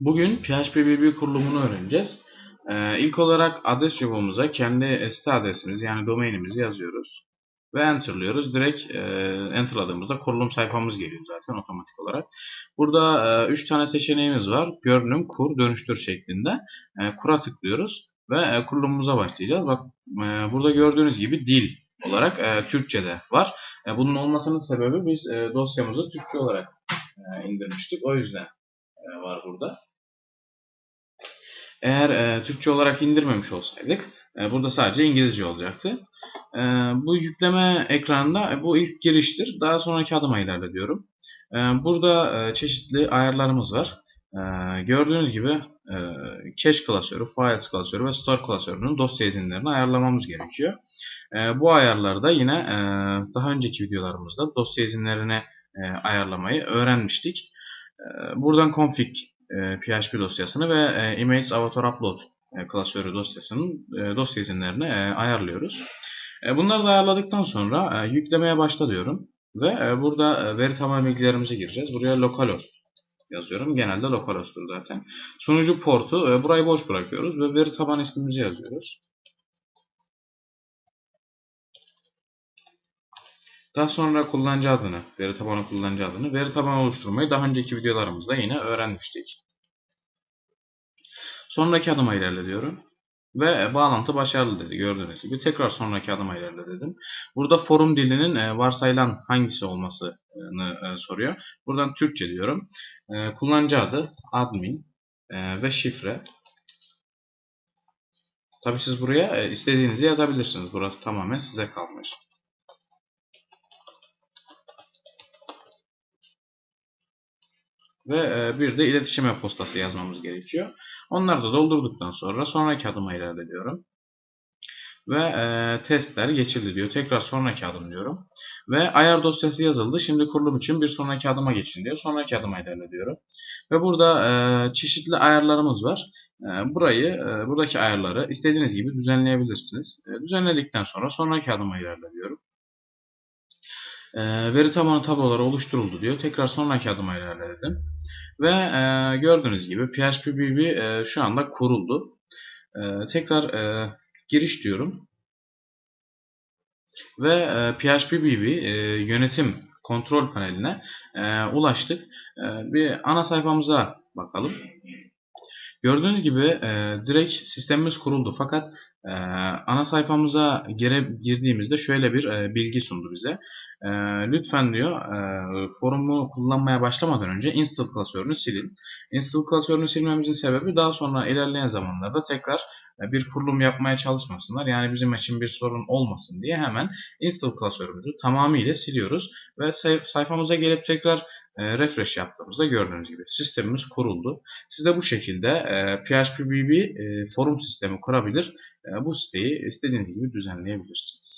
Bugün PHP kurulumunu öğreneceğiz. Ee, ilk olarak adres çubuğumuza kendi site adresimizi yani domainimizi yazıyoruz. Ve enterlıyoruz. Direkt e, enterladığımızda kurulum sayfamız geliyor zaten otomatik olarak. Burada 3 tane seçeneğimiz var. Görünüm, kur, dönüştür şeklinde. E, kura tıklıyoruz ve e, kurulumumuza başlayacağız. Bak e, burada gördüğünüz gibi dil olarak e, Türkçe'de var. E, bunun olmasının sebebi biz e, dosyamızı Türkçe olarak e, indirmiştik. O yüzden e, var burada. Eğer e, Türkçe olarak indirmemiş olsaydık e, burada sadece İngilizce olacaktı. E, bu yükleme ekranında e, bu ilk giriştir. Daha sonraki adıma ilerliyorum. E, burada e, çeşitli ayarlarımız var. E, gördüğünüz gibi e, cache klasörü, files klasörü ve store klasörünün dosya izinlerini ayarlamamız gerekiyor. E, bu ayarlarda yine e, daha önceki videolarımızda dosya izinlerini e, ayarlamayı öğrenmiştik. E, buradan config e, PHP dosyasını ve e, image avatar upload e, klasörü dosyasının e, dosya izinlerini e, ayarlıyoruz. E, bunları da ayarladıktan sonra e, yüklemeye başla diyorum. Ve e, burada e, veri tabanı bilgilerimize gireceğiz. Buraya localhost yazıyorum. Genelde localhost'tur zaten. Sunucu portu e, burayı boş bırakıyoruz ve veri tabanı ismimizi yazıyoruz. Daha sonra kullanıcı adını, veri tabanı kullanıcı adını, veri tabanı oluşturmayı daha önceki videolarımızda yine öğrenmiştik. Sonraki adıma ilerliyorum. Ve bağlantı başarılı dedi gördüğünüz gibi. Tekrar sonraki adıma ilerle dedim. Burada forum dilinin e, varsayılan hangisi olmasını e, soruyor. Buradan Türkçe diyorum. E, kullanıcı adı admin ve şifre. Tabi siz buraya istediğinizi yazabilirsiniz. Burası tamamen size kalmış. Ve e, bir de iletişim e-postası yazmamız gerekiyor. Onları da doldurduktan sonra sonraki adıma ilerliyorum. Ve e, testler geçildi diyor. Tekrar sonraki adım diyorum. Ve ayar dosyası yazıldı. Şimdi kurulum için bir sonraki adıma geçin diyor. Sonraki adıma ilerliyorum. Ve burada e, çeşitli ayarlarımız var. E, burayı, e, buradaki ayarları istediğiniz gibi düzenleyebilirsiniz. E, düzenledikten sonra sonraki adıma ilerliyorum. E, veri tabanı tabloları oluşturuldu diyor. Tekrar sonraki adıma ilerledim. Ve e, gördüğünüz gibi PHPBB e, şu anda kuruldu. E, tekrar e, giriş diyorum. Ve e, PHPBB e, yönetim kontrol paneline e, ulaştık. E, bir ana sayfamıza bakalım. Gördüğünüz gibi e, direkt sistemimiz kuruldu. Fakat e, ana sayfamıza gire, girdiğimizde şöyle bir e, bilgi sundu bize. E, lütfen diyor e, forumu kullanmaya başlamadan önce install klasörünü silin. Install klasörünü silmemizin sebebi daha sonra ilerleyen zamanlarda tekrar e, bir kurulum yapmaya çalışmasınlar. Yani bizim için bir sorun olmasın diye hemen install klasörümüzü tamamıyla siliyoruz. Ve sayfamıza gelip tekrar refresh yaptığımızda gördüğünüz gibi sistemimiz kuruldu. Siz de bu şekilde e, PHPBB e, forum sistemi kurabilir. E, bu siteyi istediğiniz gibi düzenleyebilirsiniz.